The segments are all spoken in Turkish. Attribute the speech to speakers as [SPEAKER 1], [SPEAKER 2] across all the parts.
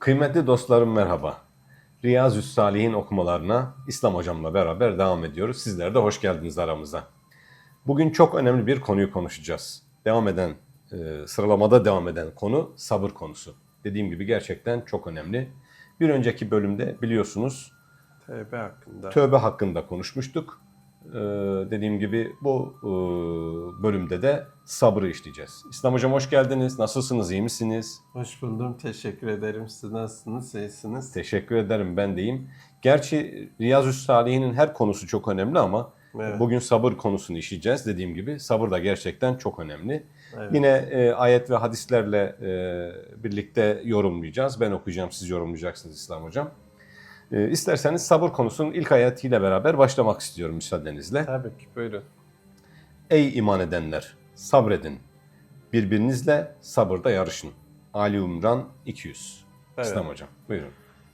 [SPEAKER 1] Kıymetli dostlarım merhaba. Riyazü Salihin okumalarına İslam hocamla beraber devam ediyoruz. Sizler de hoş geldiniz aramıza. Bugün çok önemli bir konuyu konuşacağız. Devam eden, e, sıralamada devam eden konu sabır konusu. Dediğim gibi gerçekten çok önemli. Bir önceki bölümde biliyorsunuz
[SPEAKER 2] Tevbe hakkında.
[SPEAKER 1] tövbe hakkında konuşmuştuk. Ee, dediğim gibi bu e, bölümde de sabrı işleyeceğiz. İslam hocam hoş geldiniz. Nasılsınız? iyi misiniz?
[SPEAKER 2] Hoş buldum. Teşekkür ederim. Siz nasılsınız? İyisiniz?
[SPEAKER 1] Teşekkür ederim ben deyim. Gerçi Riyazü Salihin'in her konusu çok önemli ama
[SPEAKER 2] Evet.
[SPEAKER 1] bugün sabır konusunu işleyeceğiz. Dediğim gibi sabır da gerçekten çok önemli.
[SPEAKER 2] Evet.
[SPEAKER 1] Yine e, ayet ve hadislerle e, birlikte yorumlayacağız. Ben okuyacağım, siz yorumlayacaksınız İslam hocam. E, isterseniz sabır konusunun ilk ayetiyle beraber başlamak istiyorum müsaadenizle.
[SPEAKER 2] Tabii ki buyurun.
[SPEAKER 1] Ey iman edenler! Sabredin. Birbirinizle sabırda yarışın. Ali İmran 200.
[SPEAKER 2] Evet.
[SPEAKER 1] İslam hocam buyurun.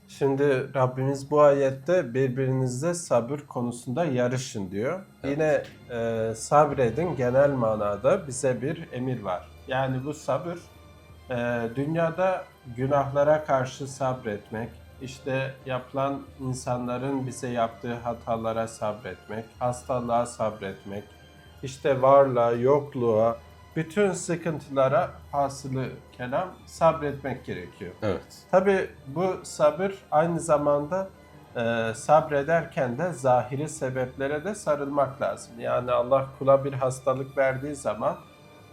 [SPEAKER 2] Şimdi Rabbimiz bu ayette birbirinizle sabır konusunda yarışın diyor. Yine e, sabredin genel manada bize bir emir var. Yani bu sabır e, dünyada günahlara karşı sabretmek, işte yapılan insanların bize yaptığı hatalara sabretmek, hastalığa sabretmek, işte varlığa, yokluğa, bütün sıkıntılara hasılı kelam sabretmek gerekiyor.
[SPEAKER 1] Evet.
[SPEAKER 2] Tabi bu sabır aynı zamanda e, sabrederken de zahiri sebeplere de sarılmak lazım. Yani Allah kula bir hastalık verdiği zaman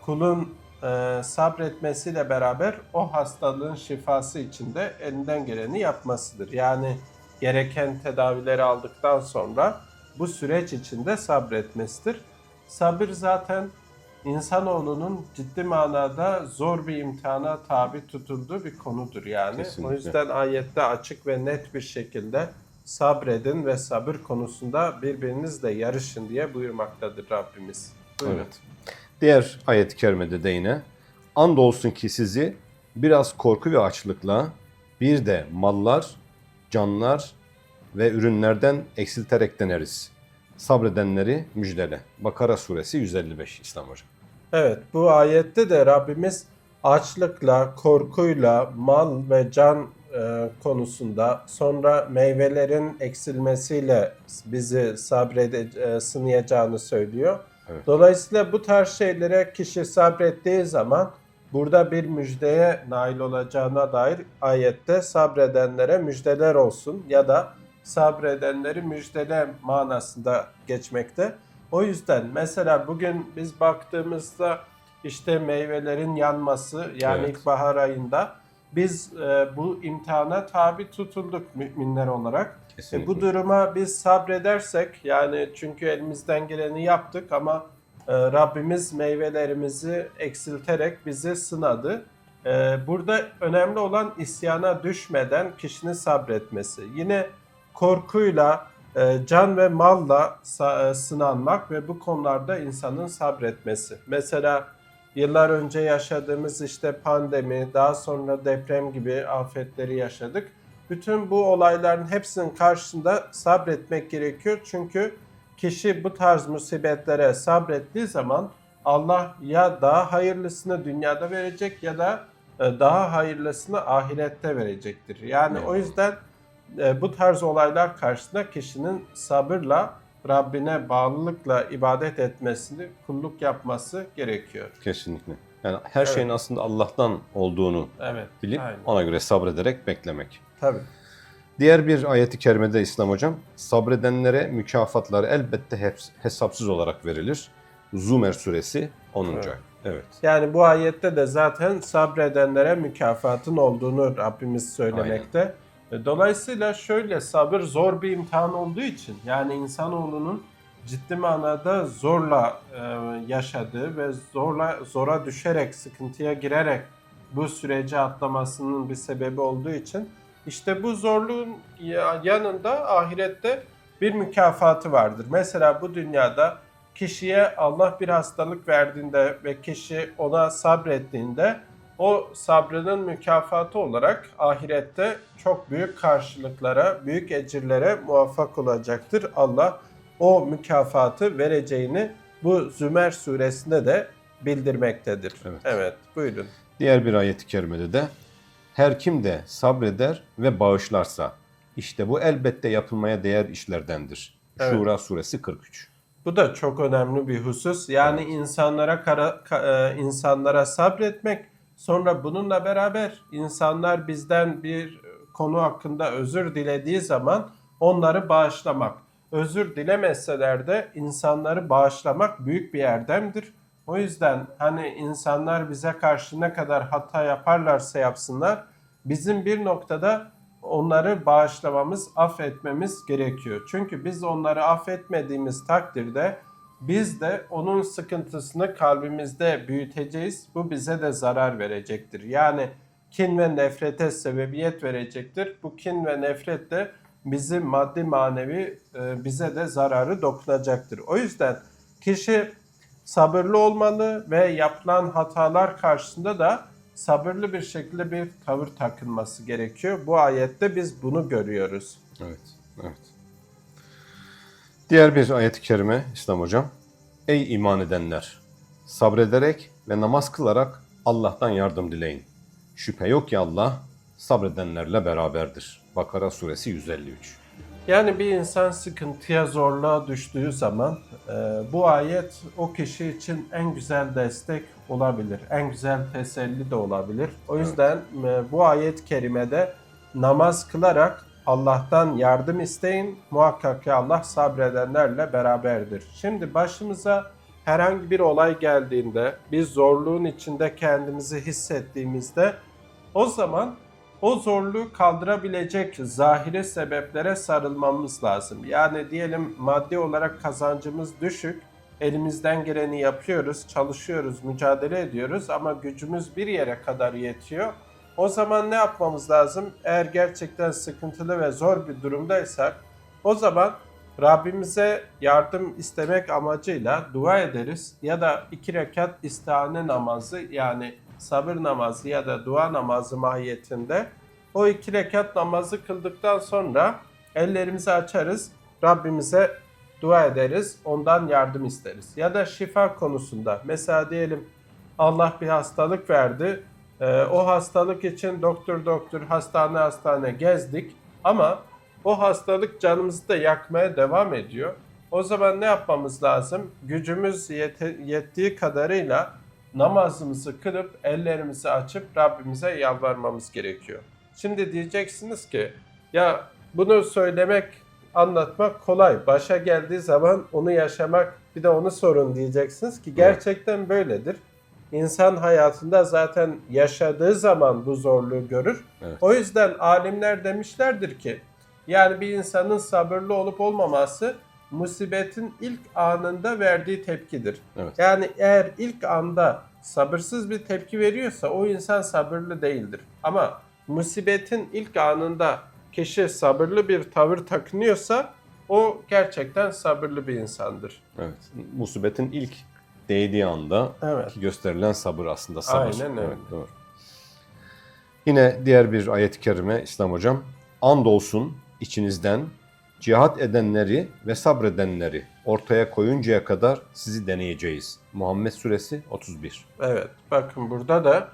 [SPEAKER 2] kulun e, sabretmesiyle beraber o hastalığın şifası için de elinden geleni yapmasıdır. Yani gereken tedavileri aldıktan sonra bu süreç içinde sabretmesidir. Sabır zaten insanoğlunun ciddi manada zor bir imtihana tabi tutulduğu bir konudur yani.
[SPEAKER 1] Kesinlikle.
[SPEAKER 2] O yüzden ayette açık ve net bir şekilde sabredin ve sabır konusunda birbirinizle yarışın diye buyurmaktadır Rabbimiz. Buyurun.
[SPEAKER 1] Evet. Diğer ayet-i kerimede de yine andolsun ki sizi biraz korku ve açlıkla bir de mallar, canlar ve ürünlerden eksilterek deneriz. Sabredenleri müjdele. Bakara suresi 155 İslam hocam.
[SPEAKER 2] Evet bu ayette de Rabbimiz açlıkla, korkuyla, mal ve can e, konusunda sonra meyvelerin eksilmesiyle bizi sabrede e, sınayacağını söylüyor.
[SPEAKER 1] Evet.
[SPEAKER 2] Dolayısıyla bu tarz şeylere kişi sabrettiği zaman burada bir müjdeye nail olacağına dair ayette sabredenlere müjdeler olsun ya da sabredenleri müjdele manasında geçmekte. O yüzden mesela bugün biz baktığımızda işte meyvelerin yanması yani
[SPEAKER 1] Evet.
[SPEAKER 2] ilkbahar ayında biz e, bu imtihana tabi tutulduk müminler olarak. E,
[SPEAKER 1] Kesinlikle.
[SPEAKER 2] bu duruma biz sabredersek yani çünkü elimizden geleni yaptık ama e, Rabbimiz meyvelerimizi eksilterek bizi sınadı. E, burada önemli olan isyana düşmeden kişinin sabretmesi. Yine korkuyla, e, can ve malla e, sınanmak ve bu konularda insanın sabretmesi. Mesela yıllar önce yaşadığımız işte pandemi, daha sonra deprem gibi afetleri yaşadık. Bütün bu olayların hepsinin karşısında sabretmek gerekiyor. Çünkü kişi bu tarz musibetlere sabrettiği zaman Allah ya daha hayırlısını dünyada verecek ya da e, daha hayırlısını ahirette verecektir. Yani o yüzden e, bu tarz olaylar karşısında kişinin sabırla Rabbine bağlılıkla ibadet etmesini, kulluk yapması gerekiyor.
[SPEAKER 1] Kesinlikle. Yani her
[SPEAKER 2] Evet.
[SPEAKER 1] şeyin aslında Allah'tan olduğunu
[SPEAKER 2] Evet.
[SPEAKER 1] bilip
[SPEAKER 2] aynen.
[SPEAKER 1] ona göre sabrederek beklemek.
[SPEAKER 2] Tabii.
[SPEAKER 1] Diğer bir ayeti kerimede İslam hocam, sabredenlere mükafatları elbette heps- hesapsız olarak verilir. Zumer suresi 10.
[SPEAKER 2] Evet.
[SPEAKER 1] Evet.
[SPEAKER 2] Yani bu ayette de zaten sabredenlere mükafatın olduğunu Rabbimiz söylemekte. E, Dolayısıyla şöyle sabır zor bir imtihan olduğu için yani insanoğlunun ciddi manada zorla e, yaşadığı ve zorla zora düşerek sıkıntıya girerek bu süreci atlamasının bir sebebi olduğu için işte bu zorluğun ya- yanında ahirette bir mükafatı vardır. Mesela bu dünyada kişiye Allah bir hastalık verdiğinde ve kişi ona sabrettiğinde o sabrının mükafatı olarak ahirette çok büyük karşılıklara, büyük ecirlere muvaffak olacaktır. Allah o mükafatı vereceğini bu Zümer suresinde de bildirmektedir.
[SPEAKER 1] Evet.
[SPEAKER 2] evet buyurun.
[SPEAKER 1] Diğer bir ayeti kerimede de Her kim de sabreder ve bağışlarsa işte bu elbette yapılmaya değer işlerdendir.
[SPEAKER 2] Evet.
[SPEAKER 1] Şura suresi 43.
[SPEAKER 2] Bu da çok önemli bir husus. Yani insanlara kara, ka- e, insanlara sabretmek, sonra bununla beraber insanlar bizden bir konu hakkında özür dilediği zaman onları bağışlamak. Özür dilemezseler de insanları bağışlamak büyük bir erdemdir. O yüzden hani insanlar bize karşı ne kadar hata yaparlarsa yapsınlar, bizim bir noktada onları bağışlamamız, affetmemiz gerekiyor. Çünkü biz onları affetmediğimiz takdirde biz de onun sıkıntısını kalbimizde büyüteceğiz. Bu bize de zarar verecektir. Yani kin ve nefrete sebebiyet verecektir. Bu kin ve nefret de bizi maddi manevi e, bize de zararı dokunacaktır. O yüzden kişi sabırlı olmalı ve yapılan hatalar karşısında da sabırlı bir şekilde bir tavır takınması gerekiyor. Bu ayette biz bunu görüyoruz.
[SPEAKER 1] Evet, evet. Diğer bir ayet-i kerime İslam hocam. Ey iman edenler! Sabrederek ve namaz kılarak Allah'tan yardım dileyin. Şüphe yok ki Allah sabredenlerle beraberdir. Bakara suresi 153.
[SPEAKER 2] Yani bir insan sıkıntıya, zorluğa düştüğü zaman e, bu ayet o kişi için en güzel destek olabilir. En güzel teselli de olabilir. O yüzden e, bu ayet-i kerimede namaz kılarak Allah'tan yardım isteyin. Muhakkak ki Allah sabredenlerle beraberdir. Şimdi başımıza herhangi bir olay geldiğinde, bir zorluğun içinde kendimizi hissettiğimizde o zaman o zorluğu kaldırabilecek zahiri sebeplere sarılmamız lazım. Yani diyelim maddi olarak kazancımız düşük, elimizden geleni yapıyoruz, çalışıyoruz, mücadele ediyoruz ama gücümüz bir yere kadar yetiyor. O zaman ne yapmamız lazım? Eğer gerçekten sıkıntılı ve zor bir durumdaysak o zaman Rabbimize yardım istemek amacıyla dua ederiz ya da iki rekat istihane namazı yani sabır namazı ya da dua namazı mahiyetinde o iki rekat namazı kıldıktan sonra ellerimizi açarız Rabbimize dua ederiz ondan yardım isteriz. Ya da şifa konusunda mesela diyelim Allah bir hastalık verdi Ee, o hastalık için doktor doktor hastane hastane gezdik ama o hastalık canımızı da yakmaya devam ediyor. O zaman ne yapmamız lazım? Gücümüz yettiği kadarıyla namazımızı kılıp ellerimizi açıp Rabbimize yalvarmamız gerekiyor. Şimdi diyeceksiniz ki ya bunu söylemek, anlatmak kolay. Başa geldiği zaman onu yaşamak bir de onu sorun diyeceksiniz ki gerçekten böyledir. İnsan hayatında zaten yaşadığı zaman bu zorluğu görür.
[SPEAKER 1] Evet.
[SPEAKER 2] O yüzden alimler demişlerdir ki yani bir insanın sabırlı olup olmaması musibetin ilk anında verdiği tepkidir.
[SPEAKER 1] Evet.
[SPEAKER 2] Yani eğer ilk anda sabırsız bir tepki veriyorsa o insan sabırlı değildir. Ama musibetin ilk anında kişi sabırlı bir tavır takınıyorsa o gerçekten sabırlı bir insandır.
[SPEAKER 1] Evet. Musibetin ilk değdiği anda
[SPEAKER 2] Evet.
[SPEAKER 1] gösterilen sabır aslında sabır.
[SPEAKER 2] Aynen öyle.
[SPEAKER 1] Evet, doğru. Yine diğer bir ayet-i kerime İslam hocam. Andolsun içinizden cihat edenleri ve sabredenleri ortaya koyuncaya kadar sizi deneyeceğiz. Muhammed suresi 31.
[SPEAKER 2] Evet, bakın burada da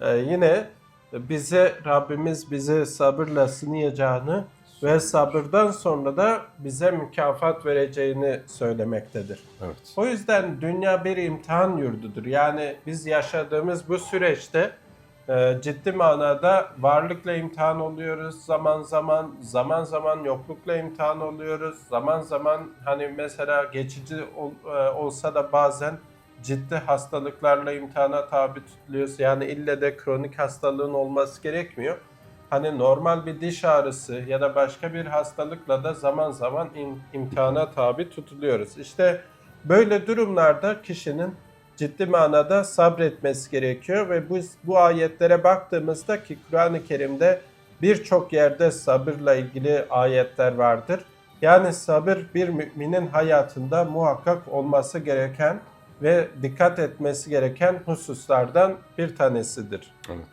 [SPEAKER 2] e, yine bize Rabbimiz bize sabırla sınayacağını ve sabırdan sonra da bize mükafat vereceğini söylemektedir.
[SPEAKER 1] Evet.
[SPEAKER 2] O yüzden dünya bir imtihan yurdudur. Yani biz yaşadığımız bu süreçte ciddi manada varlıkla imtihan oluyoruz. Zaman zaman zaman zaman yoklukla imtihan oluyoruz. Zaman zaman hani mesela geçici e, olsa da bazen ciddi hastalıklarla imtihana tabi tutuluyoruz. Yani ille de kronik hastalığın olması gerekmiyor. Hani normal bir diş ağrısı ya da başka bir hastalıkla da zaman zaman im- imtihana tabi tutuluyoruz. İşte böyle durumlarda kişinin ciddi manada sabretmesi gerekiyor ve bu, bu ayetlere baktığımızda ki Kur'an-ı Kerim'de birçok yerde sabırla ilgili ayetler vardır. Yani sabır bir müminin hayatında muhakkak olması gereken ve dikkat etmesi gereken hususlardan bir tanesidir.
[SPEAKER 1] Evet.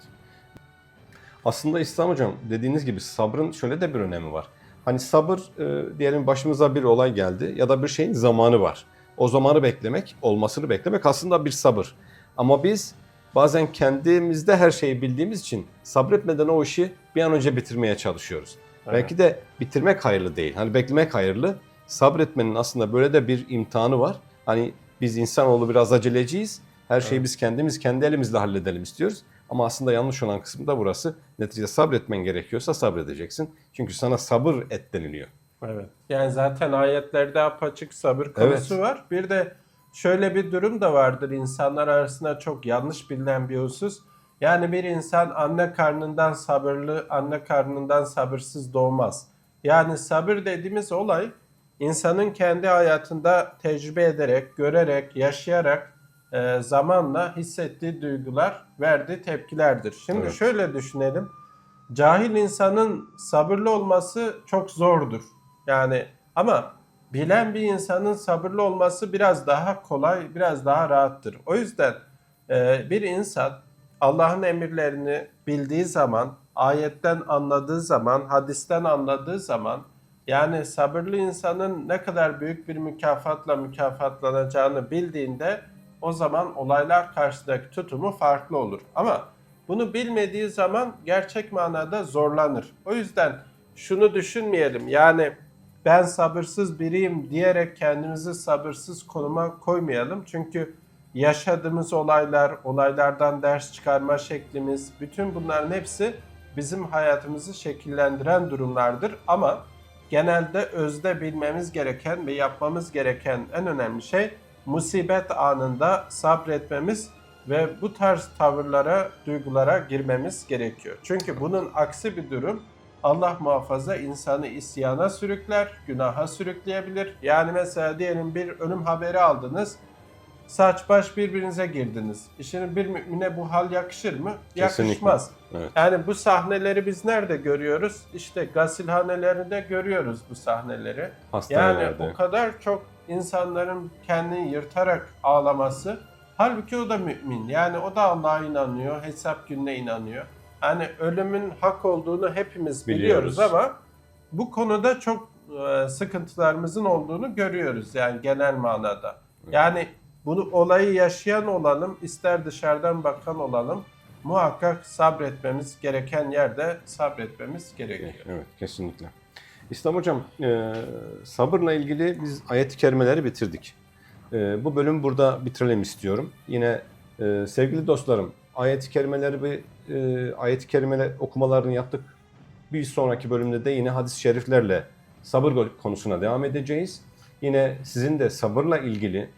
[SPEAKER 1] Aslında İslam hocam dediğiniz gibi sabrın şöyle de bir önemi var. Hani sabır e, diyelim başımıza bir olay geldi ya da bir şeyin zamanı var. O zamanı beklemek, olmasını beklemek aslında bir sabır. Ama biz bazen kendimizde her şeyi bildiğimiz için sabretmeden o işi bir an önce bitirmeye çalışıyoruz.
[SPEAKER 2] Evet.
[SPEAKER 1] Belki de bitirmek hayırlı değil. Hani beklemek hayırlı. Sabretmenin aslında böyle de bir imtihanı var. Hani biz insanoğlu biraz aceleciyiz. Her şeyi biz kendimiz kendi elimizle halledelim istiyoruz. Ama aslında yanlış olan kısım da burası. Neticede sabretmen gerekiyorsa sabredeceksin. Çünkü sana sabır et deniliyor.
[SPEAKER 2] Evet. Yani zaten ayetlerde apaçık sabır konusu var. Bir de şöyle bir durum da vardır insanlar arasında çok yanlış bilinen bir husus. Yani bir insan anne karnından sabırlı, anne karnından sabırsız doğmaz. Yani sabır dediğimiz olay insanın kendi hayatında tecrübe ederek, görerek, yaşayarak e, zamanla hissettiği duygular, verdiği tepkilerdir. Şimdi
[SPEAKER 1] Evet.
[SPEAKER 2] şöyle düşünelim. Cahil insanın sabırlı olması çok zordur. Yani ama bilen bir insanın sabırlı olması biraz daha kolay, biraz daha rahattır. O yüzden e, bir insan Allah'ın emirlerini bildiği zaman, ayetten anladığı zaman, hadisten anladığı zaman yani sabırlı insanın ne kadar büyük bir mükafatla mükafatlanacağını bildiğinde o zaman olaylar karşısındaki tutumu farklı olur. Ama bunu bilmediği zaman gerçek manada zorlanır. O yüzden şunu düşünmeyelim. Yani ben sabırsız biriyim diyerek kendimizi sabırsız konuma koymayalım. Çünkü yaşadığımız olaylar, olaylardan ders çıkarma şeklimiz, bütün bunların hepsi bizim hayatımızı şekillendiren durumlardır. Ama genelde özde bilmemiz gereken ve yapmamız gereken en önemli şey musibet anında sabretmemiz ve bu tarz tavırlara, duygulara girmemiz gerekiyor. Çünkü bunun aksi bir durum Allah muhafaza insanı isyana sürükler, günaha sürükleyebilir. Yani mesela diyelim bir ölüm haberi aldınız, saç baş birbirinize girdiniz. Şimdi bir mümine bu hal yakışır mı?
[SPEAKER 1] Kesinlikle.
[SPEAKER 2] Yakışmaz.
[SPEAKER 1] Evet.
[SPEAKER 2] Yani bu sahneleri biz nerede görüyoruz? İşte gasilhanelerinde görüyoruz bu sahneleri. Yani o kadar çok insanların kendini yırtarak ağlaması. Halbuki o da mümin. Yani o da Allah'a inanıyor, hesap gününe inanıyor. Yani ölümün hak olduğunu hepimiz biliyoruz,
[SPEAKER 1] Biliyoruz.
[SPEAKER 2] ama bu konuda çok e, sıkıntılarımızın olduğunu görüyoruz yani genel manada. Yani bunu olayı yaşayan olalım, ister dışarıdan bakan olalım, muhakkak sabretmemiz gereken yerde sabretmemiz gerekiyor.
[SPEAKER 1] Evet kesinlikle. İslam hocam e, sabırla ilgili biz ayet-i kerimeleri bitirdik. E, bu bölüm burada bitirelim istiyorum. Yine e, sevgili dostlarım ayet-i kerimeleri bir e, ayet-i kerimeler okumalarını yaptık. Bir sonraki bölümde de yine hadis-i şeriflerle sabır konusuna devam edeceğiz. Yine sizin de sabırla ilgili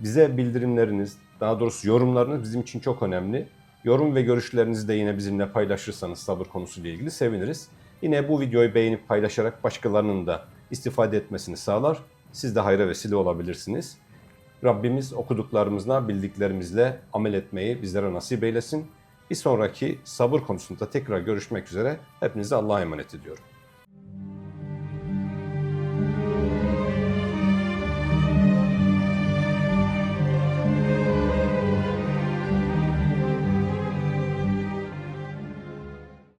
[SPEAKER 1] bize bildirimleriniz, daha doğrusu yorumlarınız bizim için çok önemli. Yorum ve görüşlerinizi de yine bizimle paylaşırsanız sabır konusuyla ilgili seviniriz. Yine bu videoyu beğenip paylaşarak başkalarının da istifade etmesini sağlar. Siz de hayra vesile olabilirsiniz. Rabbimiz okuduklarımızla, bildiklerimizle amel etmeyi bizlere nasip eylesin. Bir sonraki sabır konusunda tekrar görüşmek üzere. Hepinize Allah'a emanet ediyorum.